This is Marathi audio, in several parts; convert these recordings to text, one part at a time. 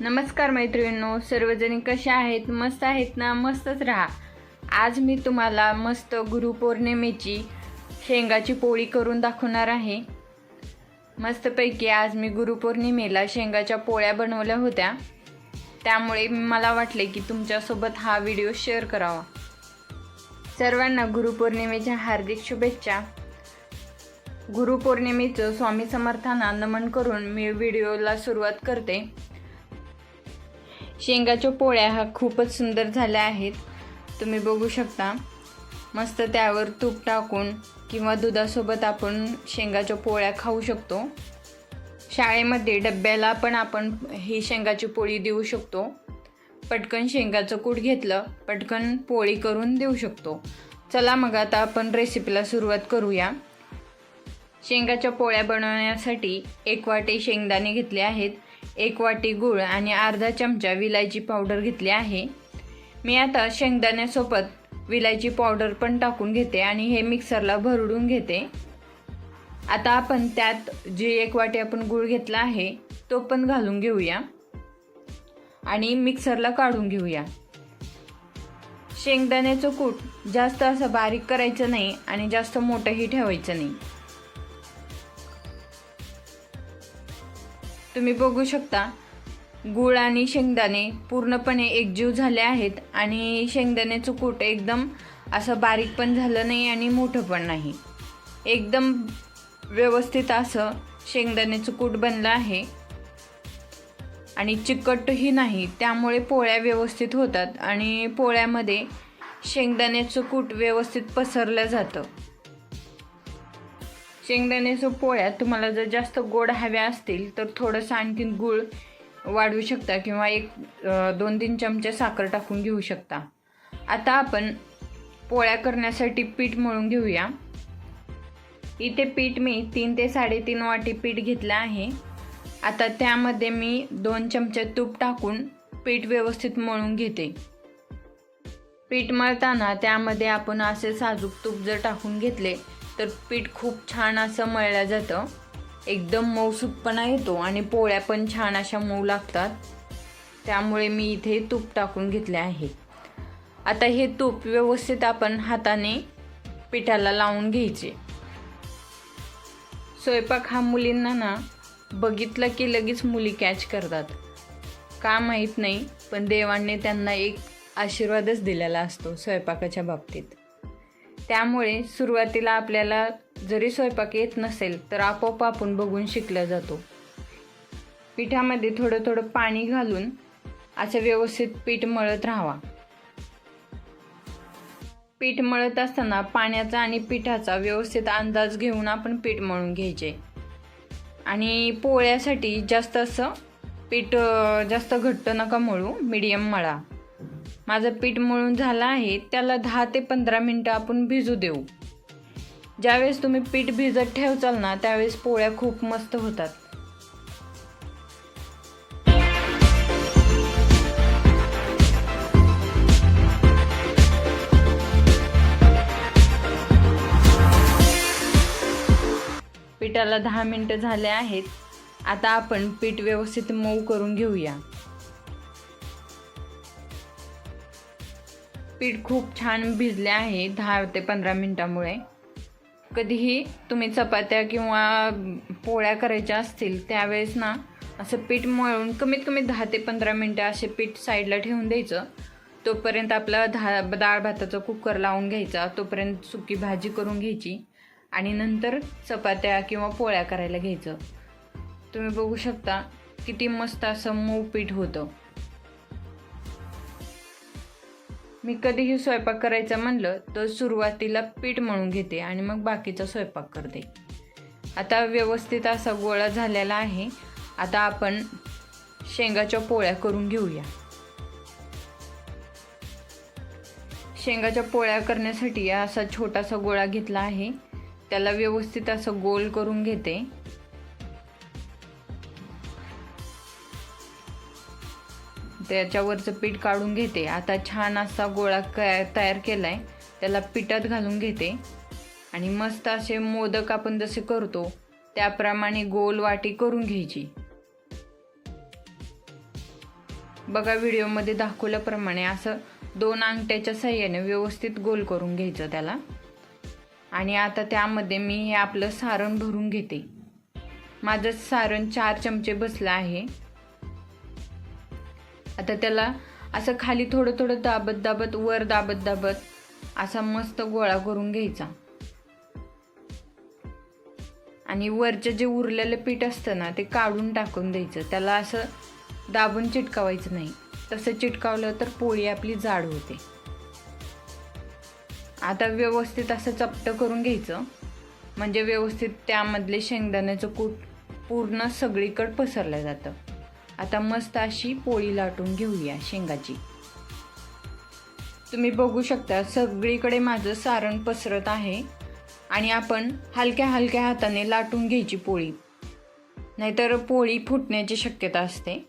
नमस्कार मैत्रिणींनो सर्वजणी कशा आहेत? मस्त आहेत ना? मस्तच राहा. आज मी तुम्हाला मस्त गुरुपौर्णिमेची शेंगाची पोळी करून दाखवणार आहे. मस्तपैकी आज मी गुरुपौर्णिमेला शेंगाच्या पोळ्या बनवल्या होत्या. त्यामुळे मला वाटले की तुमच्यासोबत हा व्हिडिओ शेअर करावा. सर्वांना गुरुपौर्णिमेच्या हार्दिक शुभेच्छा. गुरुपौर्णिमेचं स्वामी समर्थांना नमन करून मी व्हिडिओला सुरुवात करते. शेंगाच्या पोळ्या हा खूपच सुंदर झाल्या आहेत. तुम्ही बघू शकता. मस्त त्यावर तूप टाकून किंवा दुधासोबत आपण शेंगाच्या पोळ्या खाऊ शकतो. शाळेमध्ये डब्याला पण आपण ही शेंगाची पोळी देऊ शकतो. पटकन शेंगाचं कूट घेतलं पटकन पोळी करून देऊ शकतो. चला मग आता आपण रेसिपीला सुरुवात करूया. शेंगाच्या पोळ्या बनवण्यासाठी एक वाटी शेंगदाणे घेतले आहेत. एक वाटी गूळ आणि अर्धा चमचा विलायची पावडर घेतली आहे. मी आता शेंगदाण्यासोबत विलायची पावडर पण टाकून घेते आणि हे मिक्सरला भरडून घेते. आता आपण त्यात जे एक वाटी आपण गूळ घेतला आहे तो पण घालून घेऊया. आणि मिक्सरला काढून घेऊया. शेंगदाण्याचं कूट जास्त असं बारीक करायचं नाही आणि जास्त मोठंही ठेवायचं नाही. तुम्ही बघू शकता गूळ आणि शेंगदाणे पूर्णपणे एकजीव झाले आहेत आणि शेंगदाण्याचं कूट एकदम असं बारीक पण झालं नाही आणि मोठं पण नाही. एकदम व्यवस्थित असं शेंगदाण्याचं कूट बनलं आहे. आणि चिकटही नाही त्यामुळे पोळ्या व्यवस्थित होतात आणि पोळ्यामध्ये शेंगदाण्याचं कूट व्यवस्थित पसरलं जातं. शेंगदाण्याच्या पोळ्या तुम्हाला जर जास्त गोड हव्या असतील तर थोडंसं आणखीन गूळ वाढवू शकता किंवा एक दोन तीन चमचे साखर टाकून घेऊ शकता. आता आपण पोळ्या करण्यासाठी पीठ मळून घेऊया. इथे पीठ मी तीन ते साडेतीन वाटी पीठ घेतलं आहे. आता त्यामध्ये मी दोन चमचे तूप टाकून पीठ व्यवस्थित मळून घेते. पीठ मळताना त्यामध्ये आपण असे साजूक तूप जर टाकून घेतले तर पीठ खूप छान असं मळलं जातं. एकदम मऊसूतपणा येतो आणि पोळ्या पण छान अशा मऊ लागतात. त्यामुळे मी इथे तूप टाकून घेतले आहे. आता हे तूप व्यवस्थित आपण हाताने पिठाला लावून घ्यायचे. स्वयंपाक हा मुलींना ना बघितलं की लगेच मुली कॅच करतात. का माहीत नाही पण देवाने त्यांना एक आशीर्वादच दिलेला असतो स्वयंपाकाच्या बाबतीत. त्यामुळे सुरुवातीला आपल्याला जरी स्वयंपाक येत नसेल तर आपोआप आपण बघून शिकला जातो. पिठामध्ये थोडं थोडं पाणी घालून असं व्यवस्थित पीठ मळत राहावा. पीठ मळत असताना पाण्याचा आणि पिठाचा व्यवस्थित अंदाज घेऊन आपण पीठ मळून घ्यायचे. आणि पोळ्यासाठी जास्त असं पीठ जास्त घट्ट नका मळू मिडियम मळा. माझं पीठ मळून झालं आहे त्याला दहा ते पंधरा मिनटं आपण भिजू देऊ. ज्यावेळेस तुम्ही पीठ भिजत ठेवचाल ना त्यावेळेस पोळ्या खूप मस्त होतात. पिठाला दहा मिनटं झाले आहेत. आता आपण पीठ व्यवस्थित मऊ करून घेऊया. पीठ खूप छान भिजले आहे दहा ते पंधरा मिनटामुळे. कधीही तुम्ही चपात्या किंवा पोळ्या करायच्या असतील त्यावेळेस ना असं पीठ मळून कमीत कमी दहा ते पंधरा मिनटं असे पीठ साईडला ठेवून द्यायचं. तोपर्यंत आपला धा डाळ भाताचा कुकर लावून घ्यायचा तोपर्यंत सुकी भाजी करून घ्यायची आणि नंतर चपात्या किंवा पोळ्या करायला घ्यायचं. तुम्ही बघू शकता किती मस्त असं मऊ पीठ होतं. मी कधीही स्वयंपाक करायचा म्हणलं तर सुरुवातीला पीठ मळून घेते आणि मग बाकीचा स्वयंपाक करते. आता व्यवस्थित असा गोळा झालेला आहे. आता आपण शेंगाच्या पोळ्या करून घेऊया. शेंगाच्या पोळ्या करण्यासाठी असा छोटासा गोळा घेतला आहे. त्याला व्यवस्थित असं गोल करून घेते. त्याच्यावरचं पीठ काढून घेते. आता छान असा गोळा तयार केला आहे त्याला पिठात घालून घेते. आणि मस्त असे मोदक आपण जसे करतो त्याप्रमाणे गोल वाटी करून घ्यायची. बघा व्हिडिओमध्ये दाखवल्याप्रमाणे असं दोन अंगठ्याच्या सहाय्याने व्यवस्थित गोल करून घ्यायचं त्याला. आणि आता त्यामध्ये मी हे आपलं सारण भरून घेते. माझं सारण चार चमचे बसलं आहे. आता त्याला असं खाली थोडं थोडं दाबत दाबत वर दाबत दाबत असा मस्त गोळा करून घ्यायचा. आणि वरचं जे उरलेलं पीठ असतं ना ते काढून टाकून द्यायचं. त्याला असं दाबून चिटकावायचं नाही. तसं चिटकावलं तर पोळी आपली जाड होते. आता व्यवस्थित असं चपटं करून घ्यायचं. म्हणजे व्यवस्थित त्यामधले शेंगदाण्याचं कूट पूर्ण सगळीकडे पसरलं जातं. आता मस्त अशी पोळी लाटून घेऊया शेंगाची. तुम्ही बघू शकता सगळीकडे माझं सारण पसरत आहे आणि आपण हलक्या हलक्या हाताने लाटून घ्यायची पोळी. नाहीतर पोळी फुटण्याची शक्यता असते.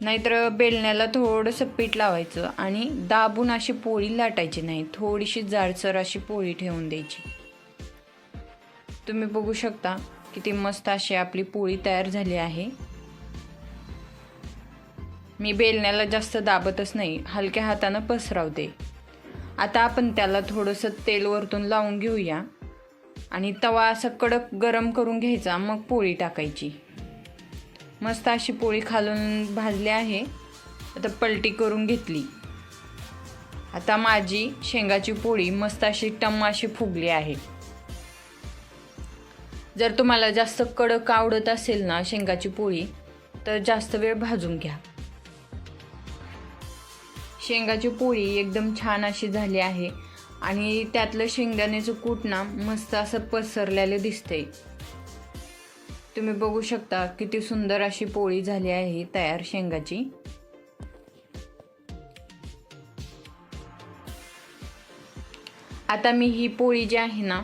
नाहीतर बेलण्याला थोडंसं पीठ लावायचं आणि दाबून अशी पोळी लाटायची नाही थोडीशी जाडसर अशी पोळी ठेवून द्यायची. तुम्ही बघू शकता किती मस्त अशी आपली पोळी तयार झाली आहे. मी बेलण्याला जास्त दाबतच नाही हलक्या हातानं पसरावते. आता आपण त्याला थोडंसं तेल वरतून लावून घेऊया. आणि तवा असं कडक गरम करून घ्यायचा मग पोळी टाकायची. मस्त अशी पोळी खालून भाजली आहे. आता पलटी करून घेतली. आता माझी शेंगाची पोळी मस्त अशी टम्म अशी फुगली आहे. जर तुम्हाला जास्त कडक आवडत असेल ना शेंगाची पोळी तर जास्त वेळ भाजून घ्या. शेंगाची पोळी एकदम छान अशी झाली आहे आणि त्यातलं शेंगदाण्याचं कूट ना मस्त असं पसरलेलं दिसतंय. तुम्ही बघू शकता किती सुंदर अशी पोळी झाली आहे तयार शेंगाची. आता मी ही पोळी जी आहे ना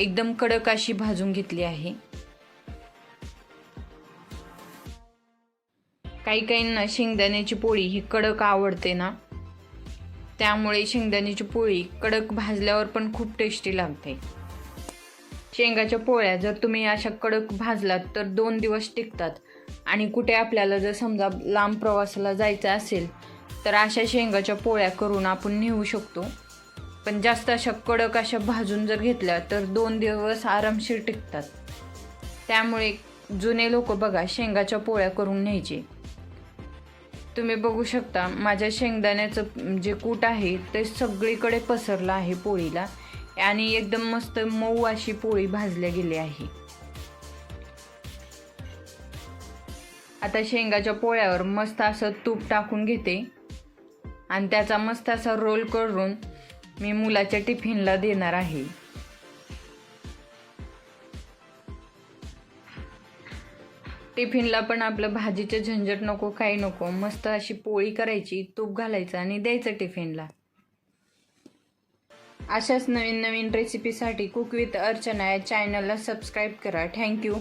एकदम कडक अशी भाजून घेतली आहे. काही काहींना शेंगदाण्याची पोळी ही कडक आवडते ना. त्यामुळे शेंगदाण्याची पोळी कडक भाजल्यावर पण खूप टेस्टी लागते. शेंगाच्या पोळ्या जर तुम्ही अशा कडक भाजलात तर दोन दिवस टिकतात. आणि कुठे आपल्याला जर समजा लांब प्रवासाला जायचं असेल तर अशा शेंगाच्या पोळ्या करून आपण नेऊ शकतो. पण जास्त अशा कडक अशा भाजून जर घेतल्या तर दोन दिवस आरामशीर टिकतात. त्यामुळे जुने लोक बघा शेंगाच्या पोळ्या करून न्यायचे. तुम्ही बघू शकता माझ्या शेंगदाण्याचं जे कूट आहे ते सगळीकडे पसरलं आहे पोळीला आणि एकदम मस्त मऊ अशी पोळी भाजल्या गेली आहे. आता शेंगाच्या पोळ्यावर मस्त असं तूप टाकून घेते आणि त्याचा मस्त असा रोल करून मी मुलाच्या टिफिनला देणार आहे. टिफिनला पण आपलं भाजीचं झंझट नको काही नको. मस्त अशी पोळी करायची तूप घालायचं आणि द्यायचं टिफिनला. अशाच नवीन नवीन रेसिपीसाठी कुक विथ अर्चना या चॅनलला सबस्क्राईब करा. थँक्यू